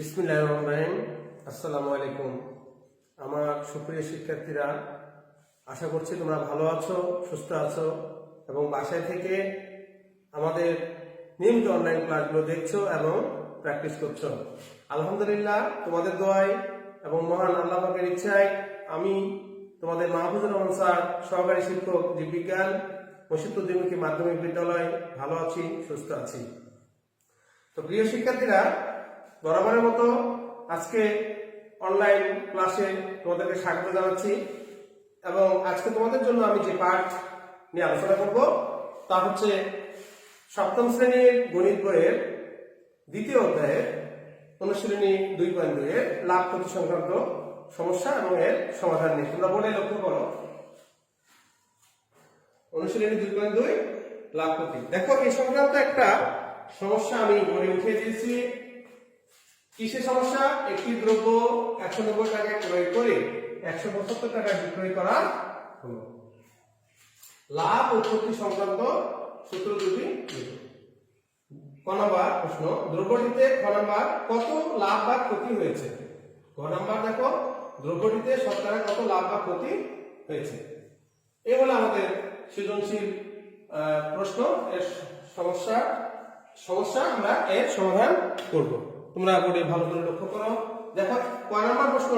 বিসমিল্লাহ রহমান আসসালামু আলাইকুম আমার সুপ্রিয় শিক্ষার্থীরা, আশা করছি তোমরা ভালো আছো, সুস্থ আছো এবং বাসায় থেকে আমাদের নিয়মিত অনলাইন ক্লাসগুলো দেখছ এবং প্র্যাকটিস করছ। আলহামদুলিল্লাহ, তোমাদের দোয়ায় এবং মহান আল্লাহ পাকের ইচ্ছায় আমি তোমাদের মাহফুজুর রহমান স্যার, সহকারী শিক্ষক জীববিজ্ঞান মসিদুদ্দিমুখী মাধ্যমিক বিদ্যালয়, ভালো আছি, সুস্থ আছি। তো প্রিয় শিক্ষার্থীরা বরাবরের মতো আজকে অনলাইন ক্লাসে তোমাদেরকে স্বাগত জানাচ্ছি। এবং আজকে তোমাদের জন্য আমি যে পাঠ নিয়ে আলোচনা করব, তা হচ্ছে সপ্তম শ্রেণির গণিত বইয়ের দ্বিতীয় অধ্যায়ের অনুশীলনী দুই পয়েন্ট দুইয়ের লাভ ক্ষতি সংক্রান্ত সমস্যা এবং এর সমাধান নিয়ে। তোমরা বলে লক্ষ্য করো। অনুশীলনী দুই পয়েন্ট দুই, লাভ ক্ষতি। দেখো এই সংক্রান্ত একটা সমস্যা আমি গড়ে উঠিয়ে দিয়েছি। কিসের সমস্যা? একটি দ্রব্য একশো নব্বই টাকায় ক্রয় করে একশো পঁচাত্তর টাকায় বিক্রয় করা হলো। লাভ ক্ষতি সংক্রান্ত সূত্র দুটি। ক নম্বর প্রশ্ন, দ্রব্যটিতে খ নম্বর কত লাভ বা ক্ষতি হয়েছে? ক নম্বর দেখো, দ্রব্যটিতে শতকরা কত লাভ বা ক্ষতি হয়েছে? এই হলো আমাদের সৃজনশীল প্রশ্ন। এর সমস্যা সমস্যা আমরা এর সমাধান করব। তোমরা বোর্ডে ভালো করে লক্ষ্য করো। দেখো ক নম্বর প্রশ্ন,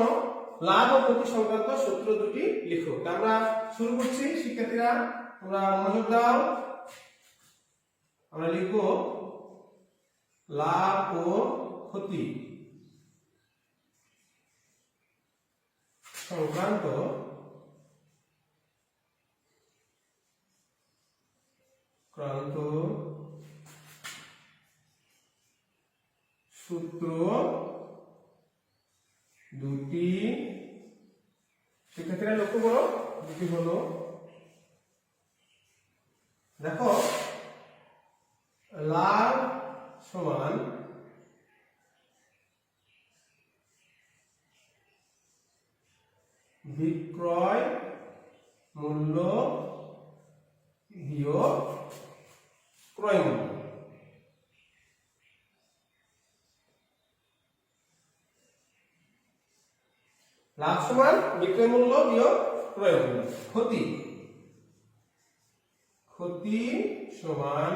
লাভ ও ক্ষতি সংক্রান্ত সূত্র দুটি লিখো। আমরা শুরু করছি, শিক্ষার্থীরা, তোমরা মনোযোগ দাও। আমরা লিখব, লাভ ও ক্ষতি সংক্রান্ত ক্রান্ত সূত্র দুটি শিক্ষার্থীরা লক্ষ্য করো দুটি হলো? দেখো লাভ সমান বিক্রয় মূল্য বিয়োগ ক্রয় মূল্য। লাভ সমান বিক্রয় মূল্য বিয়োগ মূল্য ক্ষতি। ক্ষতি সমান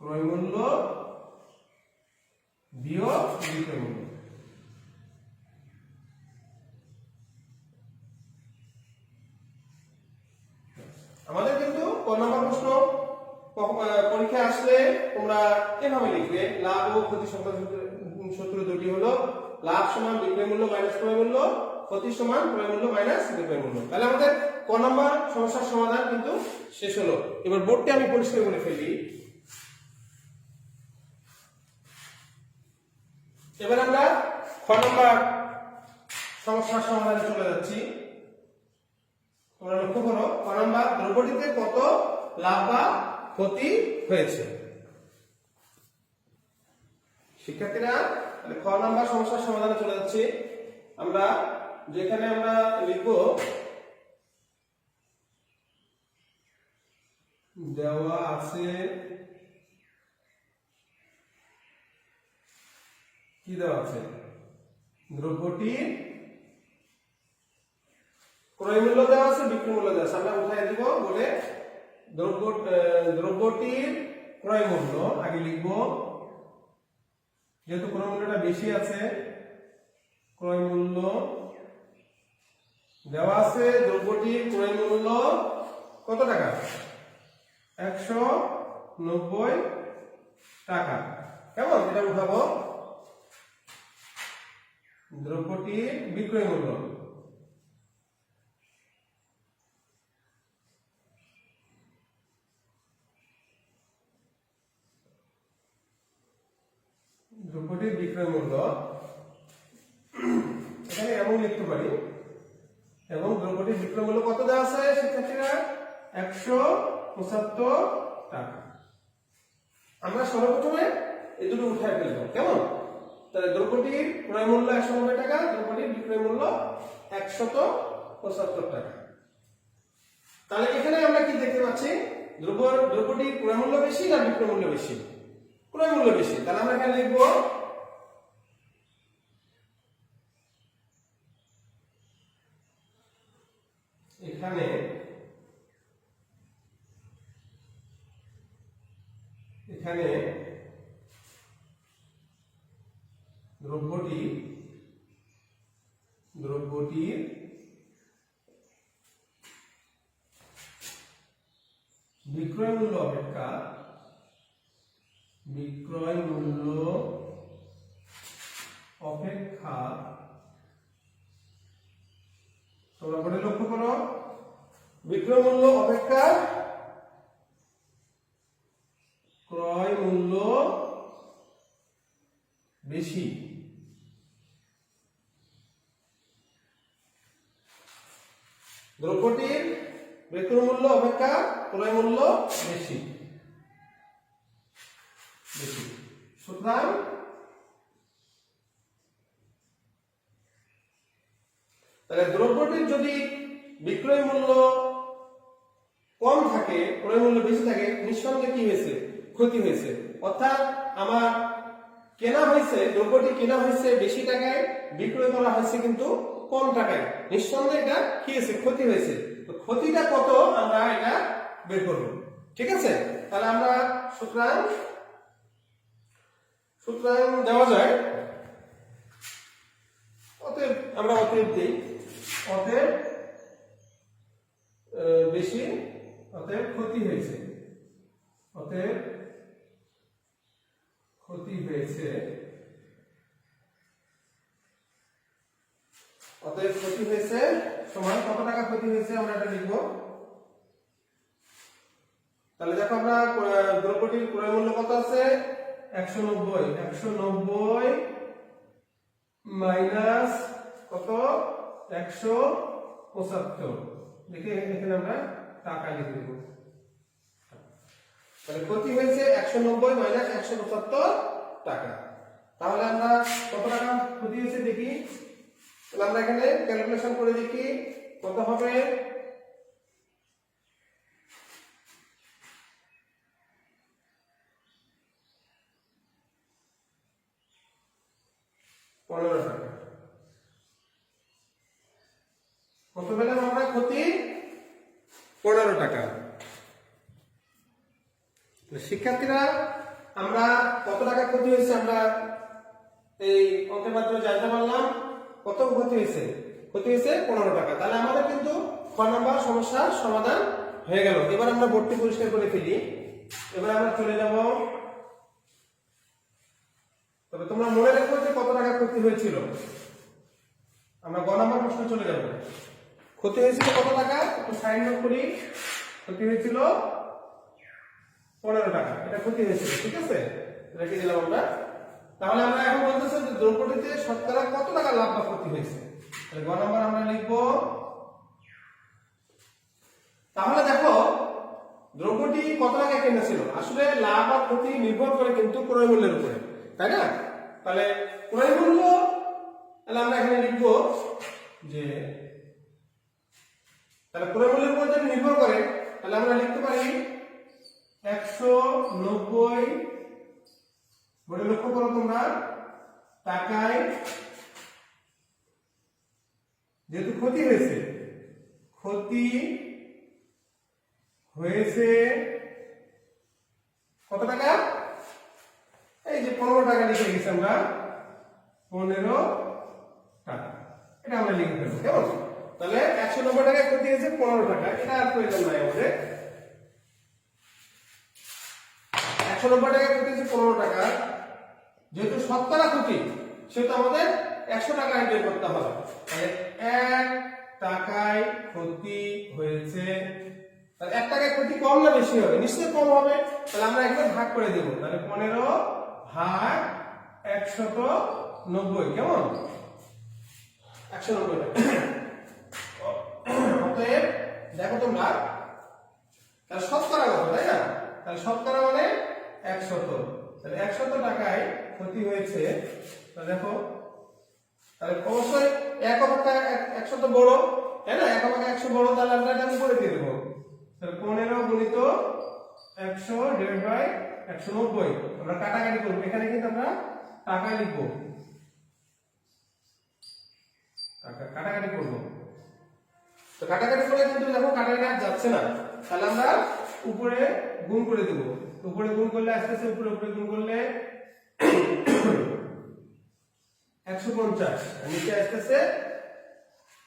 ক্রয় মূল্য বিয়োগ বিক্রয় আমাদের কিন্তু ক নম্বর প্রশ্ন পরীক্ষায় আসলে তোমরা এভাবে লিখবে, লাভ ও ক্ষতি সংক্রান্ত সূত্র দুটি হলো লাভ সমান বিক্রয় মূল্য মাইনাস ক্রয় মূল্য, ক্ষতি সমান ক্রয় মূল্য মাইনাস বিক্রয় মূল্য। তাহলে আমাদের ক নম্বর সমস্যার সমাধান কিন্তু শেষ হলো। এবার বোর্ডটি আমি পরিষ্কার করে ফেলি। এবার আমরা খ নম্বর সমস্যার সমাধানে চলে যাচ্ছি। তোমরা লক্ষ্য করো, ক নাম্বার দ্রব্যটিতে কত লাভ বা ক্ষতি হয়েছে। শিক্ষার্থীরা তাহলে খ নাম্বার সমস্যার সমাধানে চলে যাচ্ছি। আমরা যেখানে আমরা লিখব, দেওয়া আছে কি দেওয়া আছে? দ্রব্যটির ক্রয় মূল্য দেওয়া আছে, বিক্রয় মূল্য দেওয়া আছে। আমরা উঠাই দিব, বলে দ্রব্য দ্রব্যটির ক্রয় মূল্য, আগে লিখব। যেহেতু ক্রয় মূল্যটা বেশি আছে, ক্রয় মূল্য দেওয়া আছে দ্রব্যটির ক্রয় মূল্য কত টাকা? একশো নব্বই টাকা। কেমন? এটা উঠাবো। দ্রব্যটির বিক্রয় মূল্য দ্রব্যটির বিক্রয় মূল্য এমন লিখতে পারি। এবং দ্রব্যটির বিক্রয় মূল্য কত দেওয়া আছে শিক্ষার্থীরা? একশো পঁচাত্তর টাকা। আমরা সর্বপ্রথমে এই দুটো উঠায় ফেলব। কেমন? তাহলে দ্রব্যটির ক্রয় মূল্য একশো নব্বই টাকা দ্রব্যটির বিক্রয় মূল্য একশত পঁচাত্তর টাকা। তাহলে এখানে আমরা কি দেখতে পাচ্ছি? দ্রব্য দ্রব্যটির ক্রয় মূল্য বেশি না বিক্রয় মূল্য বেশি? ক্রয় মূল্য বেশি। তাহলে আমরা এখানে লিখব এখানে এখানে দ্রব্যটি দ্রব্যটির বিক্রয় মূল্য অপেক্ষা বিক্রয় মূল্য অপেক্ষা তোমরা লক্ষ্য করো বিক্রয় মূল্য অপেক্ষা ক্রয় মূল্য বেশি। দ্রব্যটির বিক্রয় মূল্য অপেক্ষা ক্রয় মূল্য বেশি। বেশি। সুতরাং তাহলে দ্রব্যটির যদি বিক্রয় মূল্য কম থাকে ক্রয় মূল্য বেশি থাকে, নিঃসন্দেহে কি হয়েছে? ক্ষতি হয়েছে। অর্থাৎ আমার কেনা হয়েছে, দ্রব্যটি কেনা হয়েছে বেশি টাকায়, বিক্রয় করা হয়েছে কিন্তু কম টাকায়। নিঃসন্দেহে এটা কি হয়েছে? ক্ষতি হয়েছে। তো ক্ষতিটা কত? আমরা এটা বের করব। ঠিক আছে? তাহলে আমরা সুতরাং সুতরাং দেওয়া যায়। অতএব আমরা অতএব দিই। অতএব বেশি অতএব ক্ষতি হয়েছে। অতএব ক্ষতি হয়েছে। অতএব ক্ষতি হয়েছে। সমান কত টাকা ক্ষতি হয়েছে আমরা এটা লিখব। তাহলে দেখো আমরা দ্রব্যটির ক্রয় মূল্য কত আছে? একশো নব্বই। একশো নব্বই মাইনাস কত? একশো পঁচাত্তর। দেখে এখানে আমরা টাকা লিখে দেবো। তাহলে ক্ষতি হয়েছে একশো নব্বই মাইনাস একশো পঁচাত্তর টাকা। তাহলে আমরা কত টাকা ক্ষতি হয়েছে দেখি? তাহলে আমরা এখানে ক্যালকুলেশন করে দেখি কত হবে? পনেরো টাকা কত পেলাম আমরা ক্ষতি পনেরো টাকা শিক্ষার্থীরা, আমরা কত টাকা ক্ষতি হয়েছে আমরা এই অঙ্কের মাধ্যমে জানতে পারলাম। কত ক্ষতি হয়েছে? ক্ষতি হয়েছে পনেরো টাকা। তাহলে আমাদের কিন্তু খ নম্বর সমস্যার সমাধান হয়ে গেল। এবার আমরা বোর্ডটি পরিষ্কার করে ফেলি। এবার আমরা চলে যাব। তবে তোমরা মনে রাখো যে কত টাকা ক্ষতি হয়েছিল। আমরা গ নম্বর প্রশ্ন চলে যাব। ক্ষতি হয়েছিল কত টাকা? সাইন করি। ক্ষতি হয়েছিল পনেরো টাকা। এটা ক্ষতি হয়েছিল ঠিক আছে? রেখে দিলাম আমরা। তাহলে আমরা এখন বলতেছি যে দ্রব্যটিতে শতকরা কত টাকা লাভ বা ক্ষতি হয়েছে? তাহলে গ নাম্বার আমরা লিখব। তাহলে দেখো, দ্রব্যটি কত টাকা কিনেছিল আসলে লাভ আর ক্ষতি নির্ভর করে কিন্তু ক্রয় মূল্যের উপরে, তাই না? তাহলে ক্রয় মূল্য, তাহলে আমরা এখানে লিখব যে, তাহলে ক্রয় মূল্যের উপর যদি নির্ভর করে, তাহলে আমরা লিখতে পারি একশো নব্বই, বলে লক্ষ্য করো তোমরা, টাকায় যেহেতু ক্ষতি হয়েছে ক্ষতি হয়েছে কত টাকা? এই যে পনেরো টাকা লিখে গেছি আমরা, পনেরো টাকা। এটা আমরা লিখে ফেলব, কেমন? তাহলে একশো নব্বই টাকায় ক্ষতি হয়েছে, পনেরো টাকা। এটা আর প্রয়োজন নাই আমাদের। একশো নব্বই টাকা ক্ষতি পনেরো টাকা। যেহেতু শতকরা ক্ষতি সেহেতু আমাদের একশো টাকা বের করতে হবে। এক টাকায় ক্ষতি হয়েছে। এক টাকায় ক্ষতি কম না বেশি হবে? নিশ্চয়ই কম হবে। তাহলে আমরা এখানে ভাগ করে দেব। তাহলে পনেরো ভাগ একশত নব্বই, কেমন? একশো নব্বই অতএব দেখো তোমরা, তাহলে শতকরা কত, তাই না? তাহলে শতকরা একশত। তাহলে একশত টাকায় ক্ষতি হয়েছে। দেখো, তাহলে অবশ্যই এক অপেক্ষা একশত বড়, তাই না? এক অপেক্ষা একশো বড়, তাহলে আমরা এটা উপরে দিয়ে দেবো। তাহলে পনেরো গুণিত একশো ডিভাইড বাই একশো নব্বই। আমরা কাটাকাটি করব। এখানে কিন্তু আমরা টাকা লিখব। টাকা কাটাকাটি করব। তো কাটাকাটি করে কিন্তু দেখো, কাটাকাটি আর যাচ্ছে না। তাহলে আমরা উপরে গুণ করে দেবো। উপরে গুণ করলে আস্তে আস্তে উপরে উপরে গুণ করলে একশো পঞ্চাশ নিচে আসতেছে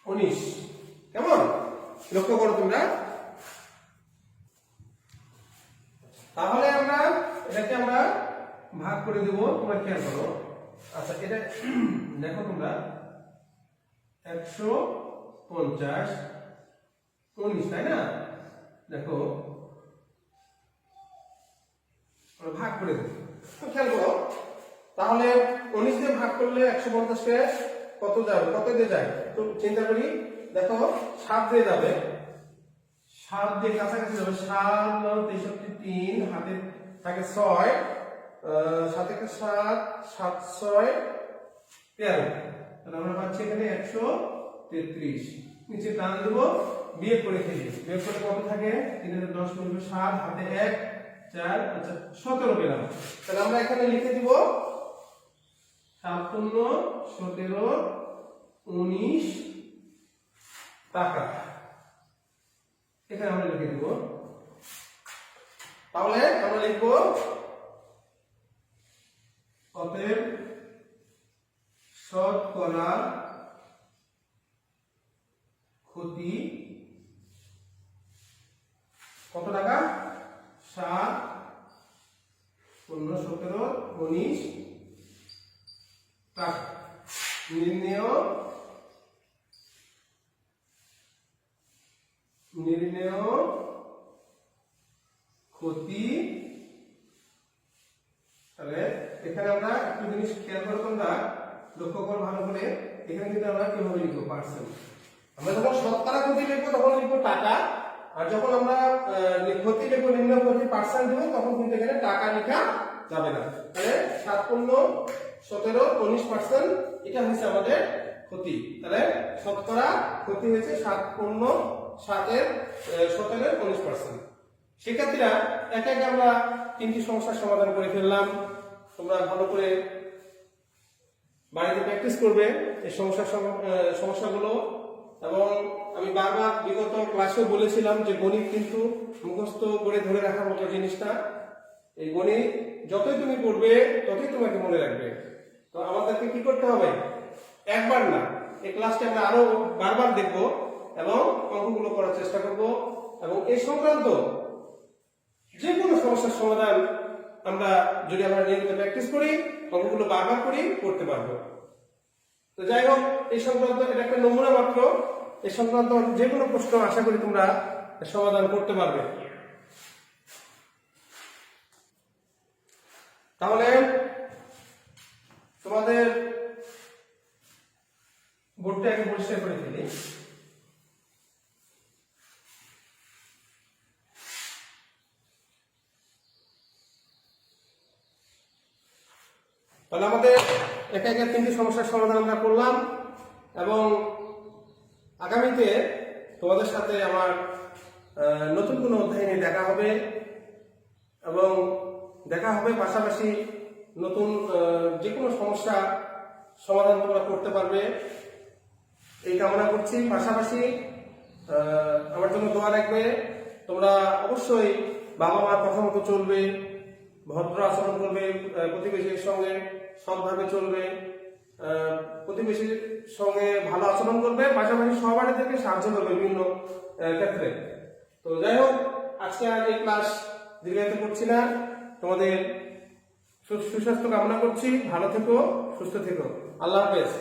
উনিশ। কেমন? লক্ষ্য করো তোমরা। তাহলে আমরা এটাকে আমরা ভাগ করে দেব। তোমরা খেয়াল করো। আচ্ছা এটা দেখো তোমরা। একশো পঞ্চাশ, উনিশ, তাই না? দেখো ভাগ করে দেব। তো খেয়াল করো, তাহলে উনিশ দিয়ে ভাগ করলে একশো পঞ্চাশকে কত যাবে? কত দিয়ে যায়? তো চিন্তা করি। দেখো, সাত দিয়ে যাবে। সাত দিয়ে কাছাকাছি যাবে। সাত নয় তেষট্টি তিন হাতে থাকে ছয় সাত থেকে সাত সাত ছয় তেরো তাহলে আমরা পাচ্ছি এখানে একশো তেত্রিশ। নিচে টান দেবো বিয়ে করে খেলি বিয়োগ করে কত থাকে? তিন হাজার দশ পনেরো সাত, হাতে এক চার আচ্ছা সতেরো পেলাম। তাহলে আমরা এখানে লিখে দিব ছাপ্পান্ন সতেরো, উনিশ টাকা। এখানে আমরা লিখে দিব। তাহলে আমরা লিখব অতএব শতকরা ক্ষতি কত টাকা? সাত, পনেরো, সতেরো, উনিশ টাকা নির্ণয় নির্ণয়, ক্ষতি, তাহলে এখানে আমরা একটু জিনিস খেয়াল করো লক্ষ্য করো ভালো করে। এখানে কিন্তু আমরা কীভাবে লিখব? পার্সেন্ট আমরা যখন শতকরা ক্ষতি লিখব, তখন লিখব টাকা। আর যখন আমরা ক্ষতি লিখব নিম্ন ক্ষতি পার্সেন্ট দেবো তখন কিন্তু এখানে টাকা লেখা যাবে না। তাহলে সাত পূর্ণ সতেরো উনিশ পার্সেন্ট এটা হচ্ছে আমাদের ক্ষতি। তাহলে শতকরা ক্ষতি হয়েছে সাত পূর্ণ সাতের আহ, সতেরো উনিশ পার্সেন্ট শিক্ষার্থীরা একে একে আমরা তিনটি সমস্যার সমাধান করে ফেললাম। তোমরা ভালো করে বাড়িতে প্র্যাকটিস করবে। এই সমস্যার সম- সমস্যাগুলো এবং আমি বারবার বিগত ক্লাসেও বলেছিলাম যে গণিত কিন্তু মুখস্থ করে ধরে রাখার মতো জিনিসটা। এই গণিত যতই তুমি পড়বে, ততই তোমাকে মনে রাখবে। তো আমাদেরকে কি করতে হবে? একবার না, এই ক্লাসটা আমরা আরও বারবার দেখব এবং অঙ্কগুলো করার চেষ্টা করব এবং এই সংক্রান্ত যে কোনো সমস্যার সমাধান আমরা যদি আমরা নিয়মিত প্র্যাকটিস করি, অঙ্কগুলো বারবার করি করতে পারব। তো যাই হোক, এই সংক্রান্ত এটা একটা নমুনা মাত্র। এই সংক্রান্ত যে কোনো প্রশ্ন আশা করি তোমরা সমাধান করতে পারবে। তাহলে তোমাদের বোর্ডটা আগে পরিষ্কার করে ফেলি। তাহলে আমাদের একে একে তিনটি সমস্যার সমাধান আমরা করলাম এবং আগামীতে তোমাদের সাথে আমার নতুন কোনো অধ্যায় নিয়ে দেখা হবে এবং দেখা হবে পাশাপাশি নতুন যে কোনো সমস্যা সমাধান তোমরা করতে পারবে। এই কামনা করছি। পাশাপাশি আমার জন্য দোয়া রাখবে। তোমরা অবশ্যই বাবা মার কথা মতো চলবে, ভদ্র আচরণ করবে প্রতিবেশীর সঙ্গে। সৎভাবে চলবে প্রতিবেশীর সঙ্গে ভালো আচরণ করবে, পাশাপাশি সহপাঠীদেরকে সাহায্য করবে বিভিন্ন ক্ষেত্রে। তো যাই হোক, আজকে আর এই ক্লাস দীর্ঘায়িত করছি না। তোমাদের সুস্বাস্থ্য কামনা করছি। ভালো থেকো, সুস্থ থেকো। আল্লাহ হাফেজ।